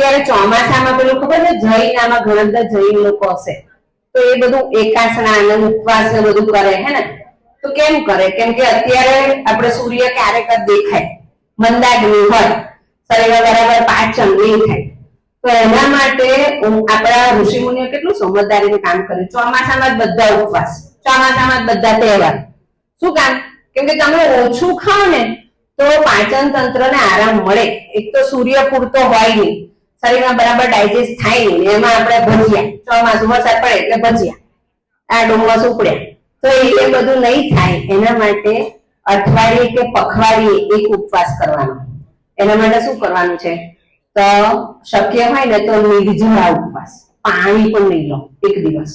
અત્યારે ચોમાસામાં પેલું ખબર છે? જૈન આમાં ઘણા બધા જૈન લોકો હશે. તો એ બધું એકાસના અને ઉપવાસ ને બધું કરે, હે ને? તો કેમ કરે? કેમ કે અત્યારે આપણે સૂર્ય ક્યારેક જ દેખાય. મંદાગ્નિ હોય. શરીર બરાબર પાંચ ચંદ્રી થાય. તો એના માટે આપણા ઋષિ મુનિઓ કેટલું સમજદારીનું કામ કર્યું ચોમાસામાં જ બધા ઉપવાસ. ચોમાસામાં જ બધા તહેવાર. શું કામ? કેમ કે તમે ઓછું ખાઓ ને, તો પાચન તંત્રને આરામ મળે. એક તો સૂર્ય પૂરતો હોય નહીં. શરીરમાં બરાબર ડાયજેસ્ટ થાય નહીં. એમાં આપણે ભજીયા, ચોમાસુ વરસાદ પડે એટલે ભજીયા, આ ડુંગસ ઉપડ્યા તો એ બધું નહીં થાય, એના માટે અઠવાડિયે કે પખવાડિયે એક ઉપવાસ કરવાનો. એના માટે શું કરવાનું છે? તો શક્ય હોય ને તો નિર્જળા ઉપવાસ. પાણી પણ નહીં લો, એક દિવસ.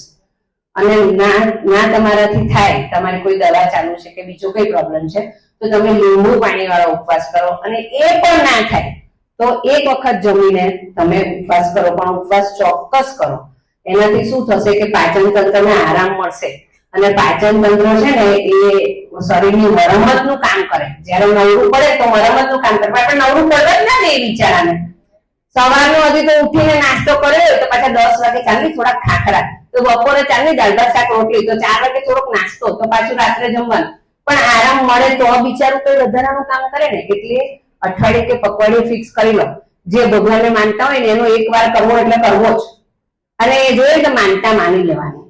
અને ના ના તમારાથી થાય, તમારે કોઈ દવા ચાલુ છે કે બીજો કોઈ પ્રોબ્લેમ છે, તો તમે લીંબુ પાણી વાળો ઉપવાસ કરો. અને એ પણ ના થાય તો એક વખત જમીને તમે ઉપવાસ કરો, પણ ઉપવાસ ચોક્કસ કરો. એનાથી શું થશે કે પાચન તંત્રને આરામ મળશે. અને પાચન તંત્ર છે ને, એ શરીરની નું કામ કરે. જ્યારે નવરું પડે તો મરમ્મતનું કામ કરે. પણ નવરું પડે જ ના એ બિચારાને. સવારનો હજી તો ઉઠીને નાસ્તો કર્યો તો પાછા દસ વાગે ચાલી થોડાક ખાખરા તો બપોરે ચાલી દાળ ભાત શાક, રોટલી, તો ચાર વાગે થોડોક નાસ્તો, તો પાછું રાત્રે જમવાનું. પણ આરામ મળે તો બિચારું કોઈ વધારાનું કામ કરે ને, એટલે અઠવાડિયે કે પખવાડિયે ફિક્સ કરી લો. જે ભગવાનને માનતા હોય ને એનો એક વાર કરવો એટલે કરવો જ. અને એ જોઈએ તો માનતા માની લેવાની.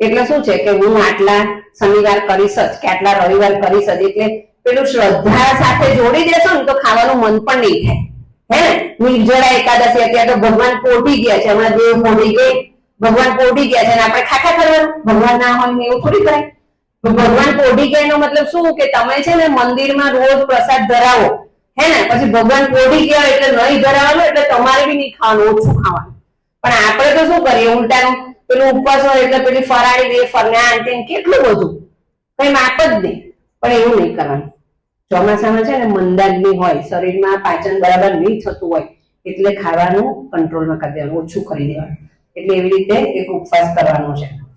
એટલે શું છે કે હું આટલા શનિવાર કરીશ જ કે આટલા રવિવાર કરીશ જ, એટલે પેલું શ્રદ્ધા સાથે જોડી દેશો ને તો ખાવાનું મન પણ નહીં થાય. હે ને? એકાદશી અત્યારે તો ભગવાન પોટી ગયા છે. હમણાં દેવ પોટી ગઈ. ભગવાન પોટી ગયા છે અને આપણે ખાખા કરવાનું ભગવાન ના હોય ને એવું થોડી કરાય. ભગવાન પોટી ગયા મતલબ શું? કે તમે છે ને મંદિરમાં રોજ પ્રસાદ ધરાવો. હે ને? પછી ભગવાન પોઢી ગયા એટલે નહીં ધરાવવાનું એટલે તમારે બી નહીં ખાવાનું, ઓછું ખાવાનું. પણ આપણે તો શું કરીએ? ઉલટાનું પેલું ઉપવાસ હોય એટલે પેલી ફરાળી દે ને આ ને તે ને કેટલું બધું? કઈ માપ જ નહીં. પણ એવું નહીં કરવાનું. ચોમાસામાં છે ને મંદાગ્નિ હોય, શરીરમાં પાચન બરાબર નહીં થતું હોય, એટલે ખાવાનું કંટ્રોલમાં કરી દેવાનું, ઓછું કરી દેવાનું. એટલે એવી રીતે એક ઉપવાસ કરવાનો છે.